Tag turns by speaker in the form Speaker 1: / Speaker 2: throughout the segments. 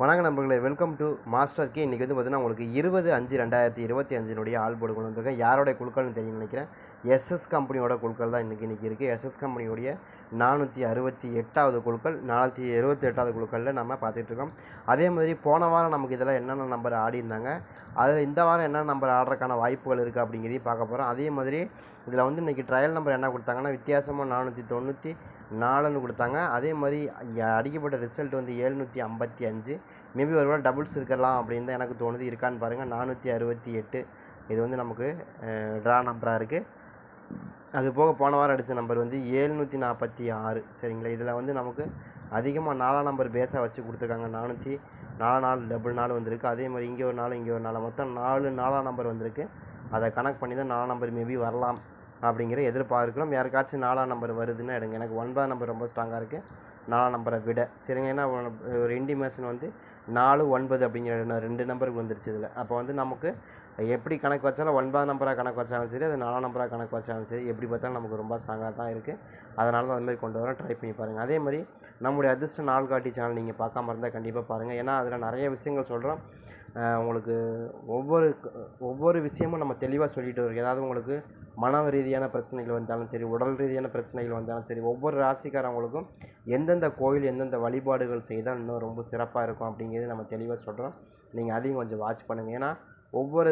Speaker 1: வணக்க நண்பர்களே welcome to master K இன்றைக்கி வந்து பார்த்தீங்கன்னா உங்களுக்கு இருபது அஞ்சு ரெண்டாயிரத்தி இருபத்தி அஞ்சினுடைய ஆள் போர்டு கொண்டு வந்திருக்கேன். யாரோடைய குழுக்கள்னு தெரியும் நினைக்கிறேன். எஸ்எஸ் கம்பெனியோட குழுக்கள் தான் இன்றைக்கி இன்றைக்கி இருக்குது எஸ்எஸ் கம்பெனியோடைய நானூற்றி அறுபத்தி எட்டாவது குழுக்கள் நானூற்றி எழுபத்தி எட்டாவது குழுக்களில் நம்ம பார்த்துட்ருக்கோம் அதே மாதிரி போன வாரம் நமக்கு இதெல்லாம் என்னென்ன நம்பர் ஆடிருந்தாங்க அதில் இந்த வாரம் என்ன நம்பர் ஆடுறதுக்கான வாய்ப்புகள் இருக்குது அப்படிங்கிறதையும் பார்க்க போகிறோம் அதே மாதிரி இதில் வந்து இன்றைக்கி ட்ரையல் நம்பர் என்ன கொடுத்தாங்கன்னா வித்தியாசமாக நானூற்றி தொண்ணூற்றி நாலுன்னு கொடுத்தாங்க. அதே மாதிரி அடிக்கப்பட்ட ரிசல்ட் வந்து ஏழ்நூற்றி ஐம்பத்தி அஞ்சு. மேபி ஒருவேளை டபுள்ஸ் இருக்கலாம் அப்படின்னு தான் எனக்கு தோணுது. இருக்கான்னு பாருங்கள் நானூற்றி அறுபத்தி எட்டு. இது வந்து நமக்கு ட்ரா நம்பராக இருக்குது அது போக போன வாரம் அடித்த நம்பர் வந்து ஏழ்நூற்றி நாற்பத்தி ஆறு. சரிங்களா? இதில் வந்து நமக்கு அதிகமாக நாலாம் நம்பர் பேஸாக வச்சு கொடுத்துருக்காங்க. நானூற்றி நாலு நாள் டபுள் நாள் வந்திருக்கு. அதே மாதிரி இங்கே ஒரு நாள் இங்கே ஒரு நாள் மொத்தம் நாலு நாலாம் நம்பர் வந்திருக்கு. அதை கனெக்ட் பண்ணி தான் நாலாம் நம்பர் மேபி வரலாம். அப்படிங்கிற எதிர்பார்க்கிறோம். யாருக்காச்சும் நாலாம் நம்பர் வருதுன்னா எடுங்க. எனக்கு ஒன்பதாம் நம்பர் ரொம்ப ஸ்ட்ராங்காக இருக்குது நாலாம் நம்பரை விட. சரிங்க ஏன்னா ஒரு- இண்டிமேஷன் வந்து நாலு ஒன்பது அப்படிங்கிற ரெண்டு- ரெண்டு நம்பருக்கு வந்துருச்சு இதில். அப்போ வந்து நமக்கு எப்படி கணக்கு வச்சாலும் ஒன்பதாம் நம்பராக கணக்கு வச்சாலும் சரி அது நாலாம் நம்பராக கணக்கு வச்சாலும் சரி எப்படி பார்த்தாலும் நமக்கு ரொம்ப ஸ்ட்ராங்காக தான் இருக்குது அதனால தான் அதுமாதிரி கொண்டு வரோம் ட்ரை பண்ணி பாருங்கள் அதே மாதிரி நம்முடைய அதிர்ஷ்ட நாள் காட்டி சேனல் நீங்கள் பார்க்காம இருந்தால் கண்டிப்பாக பாருங்கள் ஏன்னா அதில் நிறைய விஷயங்கள் சொல்கிறோம் உங்களுக்கு ஒவ்வொரு ஒவ்வொரு விஷயமும் நம்ம தெளிவாக சொல்லிட்டு வரோம். ஏதாவது உங்களுக்கு மன ரீதியான பிரச்சனைகள் வந்தாலும் சரி உடல் ரீதியான பிரச்சனைகள் வந்தாலும் சரி ஒவ்வொரு ராசிக்காரவங்களுக்கும் எந்தெந்த கோயில் எந்தெந்த வழிபாடுகள் செய்தால் இன்னும் ரொம்ப சிறப்பாக இருக்கும் அப்படிங்கிறது நம்ம தெளிவாக சொல்கிறோம் நீங்கள் அதையும் கொஞ்சம் வாட்ச் பண்ணுங்கள் ஏன்னா ஒவ்வொரு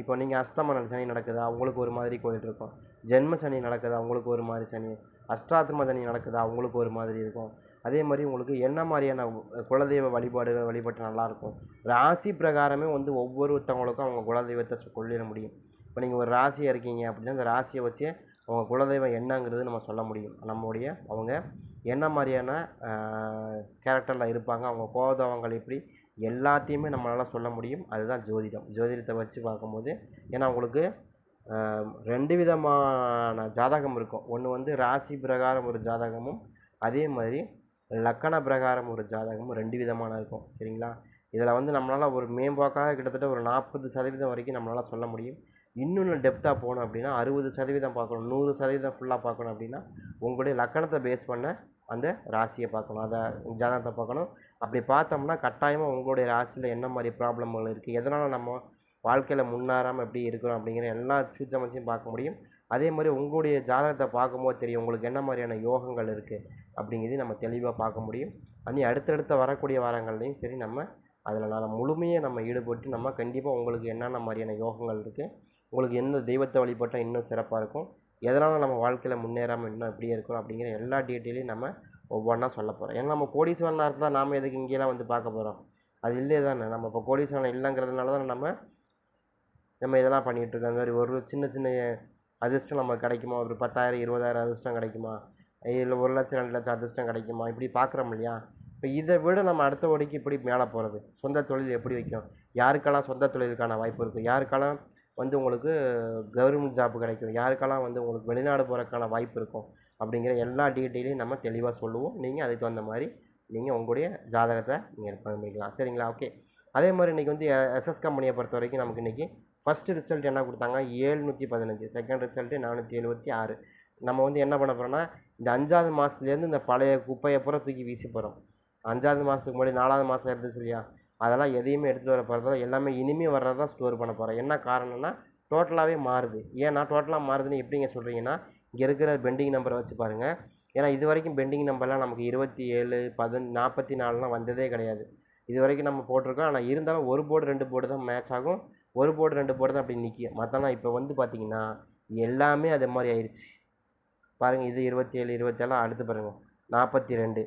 Speaker 1: இப்போ நீங்கள் அஷ்டம சனி நடக்குதா? அவங்களுக்கு ஒரு மாதிரி கோயில் இருக்கும். ஜென்ம சனி நடக்குதா? அவங்களுக்கு ஒரு மாதிரி சனி. அஷ்டாத்திம சனி நடக்குதா? அவங்களுக்கு ஒரு மாதிரி இருக்கும். அதே மாதிரி உங்களுக்கு என்ன மாதிரியான குலதெய்வ வழிபாடு வழிபட்டு நல்லாயிருக்கும்? ராசி பிரகாரமே வந்து ஒவ்வொருத்தவங்களுக்கும் அவங்க குலதெய்வத்தை சொல்லிட முடியும். இப்போ நீங்கள் ஒரு ராசியாக இருக்கீங்க அப்படின்னா அந்த ராசியை வச்சு அவங்க குலதெய்வம் என்னங்கிறது நம்ம சொல்ல முடியும். நம்முடைய அவங்க என்ன மாதிரியான கேரக்டரில் இருப்பாங்க அவங்க கோபதவங்கள் எப்படி எல்லாத்தையுமே நம்மளால் சொல்ல முடியும். அதுதான் ஜோதிடம். ஜோதிடத்தை வச்சு பார்க்கும்போது ஏன்னா உங்களுக்கு ரெண்டு விதமான ஜாதகம் இருக்கும். ஒன்று வந்து ராசி பிரகாரம் ஒரு ஜாதகமும் அதே மாதிரி லக்கண பிரகாரம் ஒரு ஜாதகம் ரெண்டு விதமான இருக்கும். சரிங்களா? இதில் வந்து நம்மளால் ஒரு மேம்போக்காக கிட்டத்தட்ட ஒரு நாற்பது சதவீதம் வரைக்கும் நம்மளால் சொல்ல முடியும். இன்னொன்று டெப்த்தாக போகணும் அப்படின்னா அறுபது சதவீதம் பார்க்கணும். நூறு சதவீதம் ஃபுல்லாக பார்க்கணும் அப்படின்னா உங்களுடைய லக்கணத்தை பேஸ் பண்ண அந்த ராசியை பார்க்கணும். அதை ஜாதகத்தை பார்க்கணும். அப்படி பார்த்தோம்னா கட்டாயமாக உங்களுடைய ராசியில் என்ன மாதிரி ப்ராப்ளம்கள் இருக்குது எதனால் நம்ம வாழ்க்கையில் முன்னேறாமல் எப்படி இருக்கிறோம் அப்படிங்கிற எல்லா சூச்சமத்தையும் பார்க்க முடியும். அதே மாதிரி உங்களுடைய ஜாதகத்தை பார்க்கும்போது தெரியும். உங்களுக்கு என்ன மாதிரியான யோகங்கள் இருக்குது அப்படிங்கிறது நம்ம தெளிவாக பார்க்க முடியும். அனி அடுத்தடுத்த வரக்கூடிய வாரங்கள்லையும் சரி நம்ம அதில் நான் முழுமையாக நம்ம ஈடுபட்டு நம்ம கண்டிப்பாக உங்களுக்கு என்னென்ன மாதிரியான யோகங்கள் இருக்குது உங்களுக்கு எந்த தெய்வத்தை வழிபட்டால் இன்னும் சிறப்பாக இருக்கும் எதனால் நம்ம வாழ்க்கையில் முன்னேறாமல் இன்னும் எப்படியே இருக்கும் அப்படிங்கிற எல்லா டீட்டெயிலையும் நம்ம ஒவ்வொன்றா சொல்ல போகிறோம் ஏன்னா நம்ம கோடீஸ்வரனாக இருந்தால் நாம் எதுக்கு இங்கேலாம் வந்து பார்க்க போகிறோம் அது இல்லை தானே. நம்ம இப்போ கோடீஸ்வரன் இல்லைங்கிறதுனால தான் நம்ம நம்ம இதெல்லாம் பண்ணிகிட்ருக்கோம் அந்த மாதிரி ஒரு சின்ன சின்ன அதிர்ஷ்டம் நமக்கு கிடைக்குமா? ஒரு பத்தாயிரம் இருபதாயிரம் அதிர்ஷ்டம் கிடைக்குமா? இல்லை ஒரு லட்சம் ரெண்டு லட்சம் அதிர்ஷ்டம் கிடைக்குமா? இப்படி பார்க்குறோம் இல்லையா? இப்போ இதை விட நம்ம அடுத்த ஓடிக்கு இப்படி மேலே போகிறது சொந்த தொழில் எப்படி வைக்கும்? யாருக்கெல்லாம் சொந்த தொழிலுக்கான வாய்ப்பு இருக்குது யாருக்கெல்லாம் வந்து உங்களுக்கு கவர்மெண்ட் ஜாப் கிடைக்கும்? யாருக்கெல்லாம் வந்து உங்களுக்கு வெளிநாடு போகிறதுக்கான வாய்ப்பு இருக்கும்? அப்படிங்கிற எல்லா டீட்டெயிலையும் நம்ம தெளிவாக சொல்லுவோம். நீங்கள் அதுக்கு தகுந்த மாதிரி நீங்கள் உங்களுடைய ஜாதகத்தை நீங்கள் பண்ணிக்கலாம். சரிங்களா? ஓகே அதே மாதிரி இன்றைக்கி வந்து எஸ்எஸ் கம்பெனியை பொறுத்த வரைக்கும் நமக்கு இன்றைக்கி ஃபஸ்ட்டு ரிசல்ட் என்ன கொடுத்தாங்க? ஏழ்நூற்றி பதினஞ்சு. செகண்ட் ரிசல்ட்டு நானூற்றி எழுபத்தி ஆறு. நம்ம வந்து என்ன பண்ண போகிறோம்னா இந்த அஞ்சாவது மாதத்துலேருந்து இந்த பழைய குப்பையை பூரா தூக்கி வீசி போகிறோம் அஞ்சாவது மாதத்துக்கு முன்னாடி நாலாவது மாதம் இருந்துச்சு இல்லையா? அதெல்லாம் எதையுமே எடுத்துகிட்டு வர போகிறதா எல்லாமே இனிமேல் வர்றதா ஸ்டோர் பண்ண போகிறோம் என்ன காரணம்னா டோட்டலாகவே மாறுது. ஏன்னா டோட்டலாக மாறுதுன்னு எப்படிங்க சொல்கிறீங்கன்னா இங்கே இருக்கிற பெண்டிங் நம்பரை வச்சு பாருங்கள் ஏன்னா இது வரைக்கும் பெண்டிங் நம்பர்லாம் நமக்கு இருபத்தி ஏழு பதின நாற்பத்தி நாலுலாம் வந்ததே கிடையாது. இது வரைக்கும் நம்ம போட்டிருக்கோம். ஆனால் இருந்தாலும் ஒரு போர்டு ரெண்டு போர்டு தான் மேட்ச் ஆகும். ஒரு போர்டு ரெண்டு போர்டு தான் அப்படி நிற்கும் மற்றலாம் இப்போ வந்து பார்த்தீங்கன்னா எல்லாமே அதே மாதிரி ஆயிடுச்சு பாருங்கள் இது இருபத்தி ஏழு இருபத்தேழு அடுத்து பாருங்கள் நாற்பத்தி ரெண்டு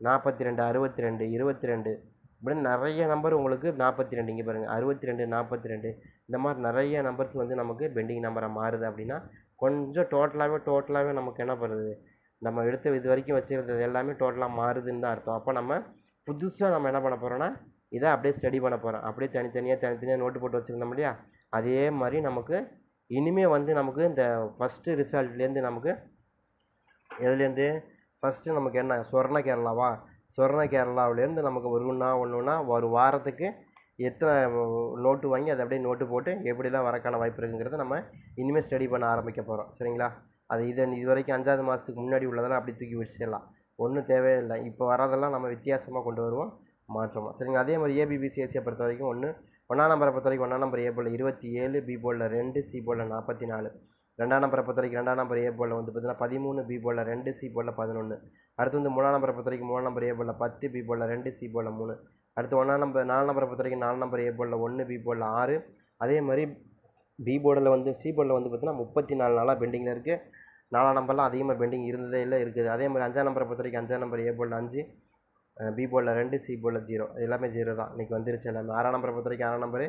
Speaker 1: நாற்பத்தி ரெண்டு அறுபத்தி ரெண்டு இருபத்தி ரெண்டு இப்படி நிறைய நம்பர் உங்களுக்கு நாற்பத்தி ரெண்டு இங்கே பாருங்கள் அறுபத்தி ரெண்டு நாற்பத்தி ரெண்டு இந்த மாதிரி நிறைய நம்பர்ஸ் வந்து நமக்கு பெண்டிங் நம்பராக மாறுது அப்படின்னா கொஞ்சம் டோட்டலாகவே டோட்டலாகவே நமக்கு என்ன பண்ணுறது நம்ம எடுத்து இது வரைக்கும் வச்சுருந்தது எல்லாமே டோட்டலாக மாறுதுன்னு தான் அர்த்தம். அப்போ நம்ம புதுசாக நம்ம என்ன பண்ண போகிறோன்னா இதை அப்படியே ஸ்டடி பண்ண போகிறோம் அப்படியே தனித்தனியாக தனித்தனியாக நோட்டு போட்டு வச்சுருந்தோம் இல்லையா? அதே மாதிரி நமக்கு இனிமேல் வந்து நமக்கு இந்த ஃபஸ்ட்டு ரிசல்ட்லேருந்து நமக்கு எதுலேருந்து ஃபஸ்ட்டு நமக்கு என்ன? சொர்ண கேரளாவா? சொர்ண கேரளாவிலேருந்து நமக்கு ஒரு ஒன்றா ஒன்றுனா ஒரு வாரத்துக்கு எத்தனை நோட்டு வாங்கி அதை அப்படியே நோட்டு போட்டு எப்படிலாம் வரக்கான வாய்ப்பு இருக்குங்கிறத நம்ம இனிமேல் ஸ்டடி பண்ண ஆரம்பிக்க போகிறோம் சரிங்களா? அது இது இது வரைக்கும் அஞ்சாவது மாதத்துக்கு முன்னாடி உள்ளதெல்லாம் அப்படி தூக்கி வச்சிடலாம் ஒன்றும் தேவையில்லை இப்போ வரதெல்லாம் நம்ம வித்தியாசமாக கொண்டு வருவோம் மாற்றமாக சரிங்க அதே மாதிரி ஏபிபிசிஎஸ்சியை பொறுத்த வரைக்கும் ஒன்று ஒன்றாம் நம்பரை பொறுத்த வரைக்கும் ஒன்றாம் நம்பர் ஏ போல் இருபத்தி ஏழு பி போலில் ரெண்டு சி போலில் நாற்பத்தி நாலு ரெண்டாம் நம்பரை பொறுத்த வரைக்கும் ரெண்டாம் நம்பர் ஏ போலில் வந்து பார்த்தீங்கன்னா பதிமூணு பி போலில் ரெண்டு சி போலில் பதினொன்று அடுத்து வந்து மூணாம் நம்பரை பொறுத்த வரைக்கும் மூணாம் நம்பர் ஏ போலில் பத்து பி போலில் ரெண்டு சி போலில் மூணு அடுத்து ஒன்றாம் நம்பர் நாலு நம்பரை பொறுத்த வரைக்கும் நாலு நம்பர் ஏ போலில் ஒன்று பி போலில் ஆறு அதே மாதிரி பி போர்டில் வந்து சி போர்டில் வந்து பார்த்தீங்கன்னா முப்பத்தி நாலு நாளாக பெண்டிங்கில் இருக்குது நாலாம் நம்பர்லாம் அதிகமாக பெண்டிங் இருந்ததே இல்லை இருக்குது அதே மாதிரி அஞ்சாம் நம்பரை பொறுத்த வரைக்கும் அஞ்சாம் நம்பர் ஏ போர்டில் அஞ்சு பி போர்டில் ரெண்டு சி போர்டில் ஜீரோ இது எல்லாமே ஜீரோ தான். இன்றைக்கி வந்துருச்சு எல்லாமே. ஆறாம் நம்பரை பொறுத்த வரைக்கும் ஆறாம் நம்பரு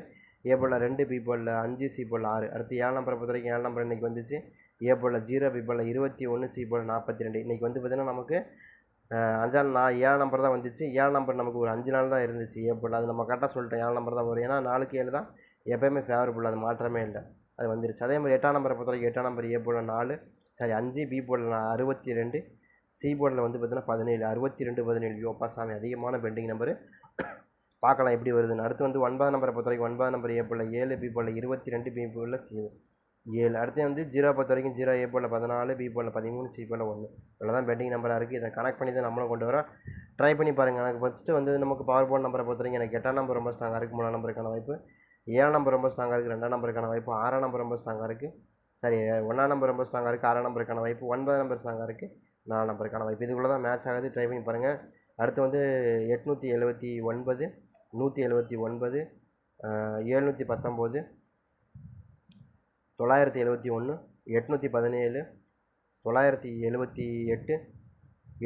Speaker 1: ஏ போர்டில் ரெண்டு பி போர்டில் அஞ்சு சி போர்டில் ஆறு. அடுத்து ஏழு நம்பரை பொறுத்த வரைக்கும் ஏழு நம்பர் இன்றைக்கி வந்துச்சு. ஏ போர்டில் ஜீரோ பி போர்டில் இருபத்தி ஒன்று சி போர்டில் நாற்பத்தி ரெண்டு. இன்றைக்கி வந்து பார்த்திங்கன்னா நமக்கு அஞ்சாம் நான் ஏழு நம்பர் தான் வந்துச்சு. ஏழு நம்பர் நமக்கு ஒரு அஞ்சு நாள் தான் இருந்துச்சு ஏ போர்டில் அது நம்ம கரெக்டாக சொல்லிட்டோம். ஏழு நம்பர் தான் வரும். ஏன்னா நாலுக்கு ஏழு தான். எப்போயுமே ஃபேவரபுள் அது மாற்றமே இல்லை. அது வந்துருச்சு. அதே மாதிரி எட்டாம் நம்பரை பொறுத்த வரைக்கும் எட்டாம் நம்பர் ஏ போர்டில் நாலு. சரி அஞ்சு பி போர்டில் அறுபத்தி ரெண்டு. சி போர்டில் வந்து பார்த்தீங்கன்னா பதினேழு அறுபத்தி ரெண்டு பதினேழு யோப்பா சாமி அதிகமான பெண்டிங் நம்பரு பார்க்கலாம் எப்படி வருதுன்னு. அடுத்து வந்து ஒன்பதாம் நம்பரை பொறுத்த வரைக்கும் ஒன்பதாம் நம்பர் ஏ போல் ஏழு பி போல் இருபத்தி ரெண்டு பி போல் சி ஏழு. அடுத்து வந்து ஜீரோ பொறுத்த வரைக்கும் ஜீரோ ஏ போல் பதினாலு பி போல் பதிமூணு சி போல் ஒன்று. இவ்வளோ தான் பெண்டிங் நம்பராக இருக்குது இதை கனெக்ட் பண்ணி தான் நம்மளும் கொண்டு வரோம். ட்ரை பண்ணி பாருங்கள் எனக்கு ஃபஸ்ட்டு வந்து நமக்கு பவர் போர்ட் நம்பரை பொறுத்த வரைக்கும் எனக்கு எட்டாம் நம்பர் ரொம்ப ஸ்ட்ராங்காக இருக்குது மூணாம் நம்பருக்கான வாய்ப்பு. ஏழாம் நம்பர் ரொம்ப ஸ்ட்ராங்காக இருக்குது ரெண்டாம் நம்பருக்கான வாய்ப்பு. ஆறாம் நம்பர் ரொம்ப ஸ்ட்ராங்காக இருக்குது சரி ஒன்றாம் நம்பர் ரொம்ப ஸ்ட்ராங்காக இருக்குது ஆறாம் நம்பருக்கான வாய்ப்பு. ஒன்பதாம் நம்பர் ஸ்ட்ராங்காக இருக்குது நான் நம்பருக்கான வாய்ப்பு இதுக்குள்ளே தான் மேட்ச் ஆகுது. ட்ரை பண்ணி பாருங்கள் அடுத்து வந்து எட்நூற்றி எழுபத்தி ஒன்பது நூற்றி எழுபத்தி ஒன்பது எழுநூற்றி பத்தொம்போது தொள்ளாயிரத்தி எழுபத்தி ஒன்று எட்நூற்றி பதினேழு தொள்ளாயிரத்தி எழுபத்தி எட்டு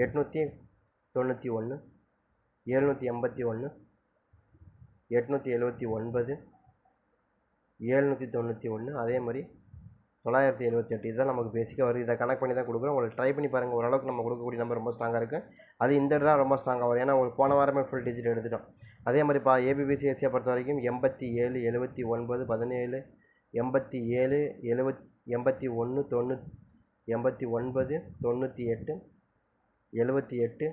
Speaker 1: எட்நூற்றி தொண்ணூற்றி ஒன்று எழுநூற்றி எண்பத்தி ஒன்று எட்நூற்றி எழுபத்தி ஒன்பது ஏழ்நூற்றி தொண்ணூற்றி ஒன்று. அதே மாதிரி தொள்ளாயிரத்தி எழுபத்தி எட்டு. இதுதான் நமக்கு பேசிக்காக வருது. இதை கனெக்ட் பண்ணி தான் கொடுக்குறோம். உங்களுக்கு ட்ரை பண்ணி பாருங்கள் ஓரளவுக்கு நம்ம கொடுக்கக்கூடிய நம்பர் ரொம்ப ஸ்ட்ராங்காக இருக்குது அது இந்த இடம் ரொம்ப ஸ்ட்ராங்காக வரும். ஏன்னா உங்களுக்கு போன வாரமே ஃபுல் டிஜிட் எடுத்துட்டோம். அதே மாதிரி பா ஏபிபிசிஎஸ்சியை பொறுத்த வரைக்கும் எண்பத்தி ஏழு எழுபத்தி ஒன்பது பதினேழு எண்பத்தி ஏழு எழுபத் எண்பத்தி ஒன்று தொண்ணூ எண்பத்தி ஒன்பது தொண்ணூற்றி எட்டு எழுபத்தி எட்டு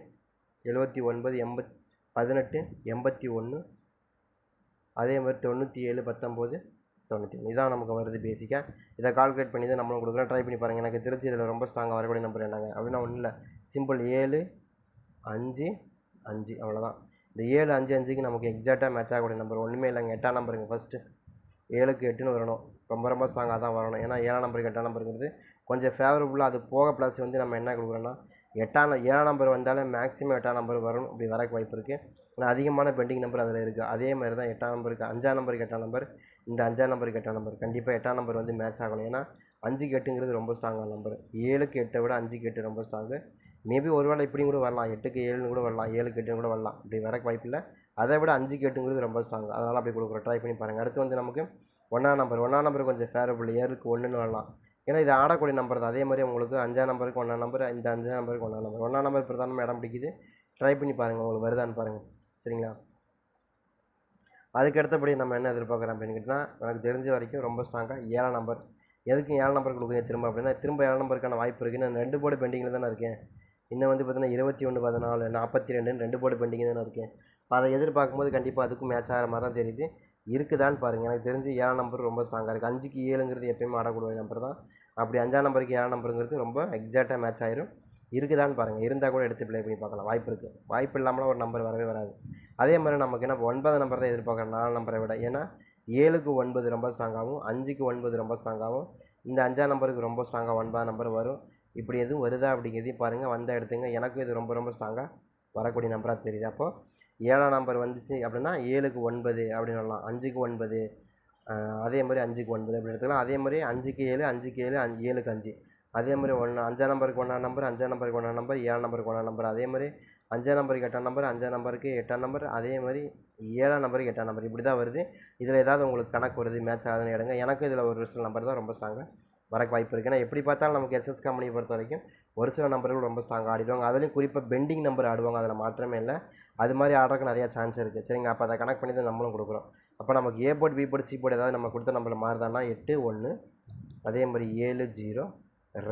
Speaker 1: எழுபத்தி ஒன்பது எண்பத் பதினெட்டு எண்பத்தி ஒன்று அதே மாதிரி தொண்ணூற்றி ஏழு பத்தொம்போது தொண்ணூற்றி ஒன்று இதான் நமக்கு வருது பேசிக்காக இதை கால்குலேட் பண்ணி தான் நம்மளும் கொடுக்குறோம். ட்ரை பண்ணி பாருங்கள் எனக்கு திருச்சி இதில் ரொம்ப ஸ்ட்ராங்காக வரக்கூடிய நம்பர் என்னங்க? அப்படின்னா ஒன்றும் இல்லை. சிம்பிள் ஏழு அஞ்சு அஞ்சு. அவ்வளோதான் இந்த ஏழு அஞ்சு அஞ்சுக்கு நமக்கு எக்ஸாக்டாக மேட்ச் ஆகக்கூடிய நம்பர் ஒன்றுமே இல்லைங்க. எட்டாம் நம்பருங்க ஃபஸ்ட்டு ஏழுக்கு எட்டுன்னு வரணும். ரொம்ப ரொம்ப ஸ்ட்ராங்காக தான் வரணும். ஏன்னா ஏழாம் நம்பருக்கு எட்டாம் நம்பருங்கிறது கொஞ்சம் ஃபேவரபுளாக அது போக ப்ளஸ் வந்து நம்ம என்ன கொடுக்குறோன்னா எட்டாம் ஏழாம் நம்பர் வந்தாலே மேக்ஸிமம் எட்டாம் நம்பர் வரணும் இப்படி வரக்கு வாய்ப்பு இருக்குது ஆனால் அதிகமான பெண்டிங் நம்பர் அதில் இருக்குது அதே மாதிரி தான் எட்டாம் நம்பருக்கு அஞ்சாம் நம்பருக்கு எட்டாம் நம்பர் இந்த அஞ்சாம் நம்பருக்கு எட்டாம் நம்பர் கண்டிப்பாக எட்டாம் நம்பர் வந்து மேட்ச் ஆகணும். ஏன்னா அஞ்சுக்கு எட்டுங்கிறது ரொம்ப ஸ்ட்ராங்கான நம்பர் ஏழுக்கு எட்டை விட அஞ்சுக்கு எட்டு ரொம்ப ஸ்ட்ராங்கு மேபி ஒருவேளை இப்படியும் கூட வரலாம். எட்டுக்கு ஏழுன்னு கூட வரலாம். ஏழுக்கு எட்டுன்னு கூட வரலாம். இப்படி வரக்கு வாய்ப்பு இல்லை. அதை விட அஞ்சுக்கு எட்டுங்கிறது ரொம்ப ஸ்ட்ராங் அதனால் அப்படி கொடுக்குறோம். ட்ரை பண்ணி பாருங்கள் அடுத்து வந்து நமக்கு ஒன்றாம் நம்பர் ஒன்றாம் நம்பர் கொஞ்சம் ஃபேவரபுள் ஏழுக்கு ஒன்றுன்னு வரலாம். ஏன்னா இது ஆடக்கூடிய நம்பர் தான். அதே மாதிரி உங்களுக்கு அஞ்சாம் நம்பருக்கு ஒன்றாம் நம்பர் இந்த அஞ்சாம் நம்பருக்கு ஒன்றாம் நம்பர் ஒன்றாம் நம்பர் பிரதானமாக இடம் பிடிக்குது. ட்ரை பண்ணி பாருங்கள் உங்களுக்கு வருதான்னு பாருங்கள் சரிங்களா? அதுக்கு அடுத்தபடி நம்ம என்ன எதிர்பார்க்குறோம் அப்படின்னு கேட்டால் எனக்கு தெரிஞ்ச வரைக்கும் ரொம்ப ஸ்ட்ராங்காக ஏழாம் நம்பர் எதுக்கு ஏழாம் நம்பர் கொடுக்குறீங்க திரும்ப அப்படின்னா திரும்ப ஏழாம் நம்பருக்கான வாய்ப்பு இருக்குது நான் ரெண்டு போர்டு பெண்டிங்கில் தானே இருக்கேன். இன்னும் வந்து பார்த்தீங்கன்னா இருபத்தி ஒன்று பதினாலு நாற்பத்தி ரெண்டுன்னு ரெண்டு போர்டு பெண்டிங் தானே இருக்கேன். அதை எதிர்பார்க்கும்போது கண்டிப்பாக அதுக்கும் மேட்ச் ஆகிற மாதிரி தான் தெரியுது. இருக்குதான்னு பாருங்கள் எனக்கு தெரிஞ்சு ஏழாம் நம்பர் ரொம்ப ஸ்ட்ராங்காக இருக்குது அஞ்சுக்கு ஏழுங்கிறது எப்பயுமே ஆடக்கூடிய நம்பர் தான். அப்படி அஞ்சாம் நம்பருக்கு ஏழாம் நம்பருங்கிறது ரொம்ப எக்ஸாக்டாக மேட்ச் ஆயிரும். இருக்குதான்னு பாருங்கள் இருந்தால் கூட எடுத்து ப்ளே பண்ணி பார்க்கலாம். வாய்ப்பு இருக்குது வாய்ப்பு இல்லாமலாம் ஒரு நம்பர் வரவே வராது. அதே மாதிரி நமக்கு என்ன ஒன்பது நம்பர் தான் எதிர்பார்க்குறோம் நாலு நம்பரை விட. ஏன்னா ஏழுக்கு ஒன்பது ரொம்ப ஸ்ட்ராங்காகவும் அஞ்சுக்கு ஒன்பது ரொம்ப ஸ்ட்ராங்காகவும் இந்த அஞ்சாம் நம்பருக்கு ரொம்ப ஸ்ட்ராங்காக ஒன்பதாம் நம்பர் வரும். இப்படி எதுவும் வருதா அப்படிங்கிறதையும் பாருங்கள் வந்தால் எடுத்துங்க. எனக்கும் இது ரொம்ப ரொம்ப ஸ்ட்ராங்காக வரக்கூடிய நம்பராக தெரியுது. அப்போது ஏழாம் நம்பர் வந்துச்சு அப்படின்னா ஏழுக்கு ஒன்பது அப்படின்னு சொல்லலாம் அஞ்சுக்கு ஒன்பது அதே மாதிரி அஞ்சுக்கு ஒன்பது அப்படி எடுத்துக்கலாம். அதே மாதிரி அஞ்சுக்கு ஏழு அஞ்சுக்கு ஏழு அஞ்சு ஏழுக்கு அஞ்சு. அதே மாதிரி ஒன்று அஞ்சாம் நம்பருக்கு ஒன்றாம் நம்பர் அஞ்சாம் நம்பருக்கு ஒன்றாம் நம்பர் ஏழாம் நம்பருக்கு ஒன்றாம் நம்பர். அதே மாதிரி அஞ்சாம் நம்பருக்கு எட்டாம் நம்பர் அஞ்சாம் நம்பருக்கு எட்டாம் நம்பர் அதே மாதிரி ஏழாம் நம்பருக்கு எட்டாம் நம்பர் இப்படி தான் வருது. இதில் ஏதாவது உங்களுக்கு கணக்கு வருது மேட்ச் ஆகுதுன்னு எடுங்க. எனக்கு இதில் ஒரு சில நம்பர் தான் ரொம்ப ஸ்ட்ராங்காக வரக்கு வாய்ப்பு இருக்குது ஏன்னா எப்படி பார்த்தாலும் நமக்கு எஸ்எஸ் கம்பெனியை பொறுத்த வரைக்கும் ஒரு சில நம்பர்கள் ரொம்ப ஸ்ட்ராங்காக ஆடிடுவாங்க. அதுலேயும் குறிப்பாக பெண்டிங் நம்பர் ஆடுவாங்க. அதில் மாற்றமே இல்லை. அது மாதிரி ஆடுறதுக்கு நிறையா சான்ஸ் இருக்குது சரிங்க அப்போ அதை கனெக்ட் பண்ணி தான் நம்மளும் கொடுக்குறோம். அப்போ நமக்கு A board B board C board ஏதாவது நம்ம கொடுத்த நம்பரில் மாறுதான்னா எட்டு ஒன்று அதே மாதிரி ஏழு ஜீரோ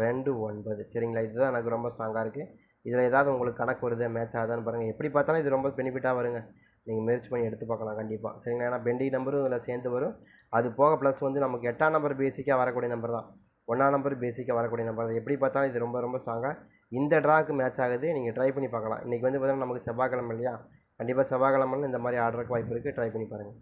Speaker 1: ரெண்டு ஒன்பது. சரிங்களா? இதுதான் எனக்கு ரொம்ப ஸ்ட்ராங்காக இருக்குது இதில் ஏதாவது உங்களுக்கு கணக்கு வருது மேட்ச் ஆகுதான்னு பாருங்கள் எப்படி பார்த்தாலும் இது ரொம்ப பெனிஃபிட்டாக வருங்க. நீங்கள் முயற்சி பண்ணி எடுத்து பார்க்கலாம் கண்டிப்பாக சரிங்களா? ஏன்னா பெண்டிங் நம்பரும் இதில் சேர்ந்து வரும். அது போக ப்ளஸ் வந்து நமக்கு எட்டாம் நம்பர் பேசிக்காக வரக்கூடிய நம்பர் தான். ஒன்றாம் நம்பர் பேசிக்காக வரக்கூடிய நம்பர் தான். எப்படி பார்த்தாலும் இது ரொம்ப ரொம்ப ஸ்ட்ராங்காக இந்த ட்ராக்கு மேட்ச் ஆகுது. நீங்கள் ட்ரை பண்ணி பார்க்கலாம். இன்றைக்கி வந்து பார்த்தீங்கன்னா நமக்கு செவ்வாய்க்கிழமை இல்லையா? கண்டிப்பாக செவ்வாய்க்கிழமை இந்த மாதிரி ஆர்டருக்கு வாய்ப்பு இருக்குது ட்ரை பண்ணி பாருங்கள்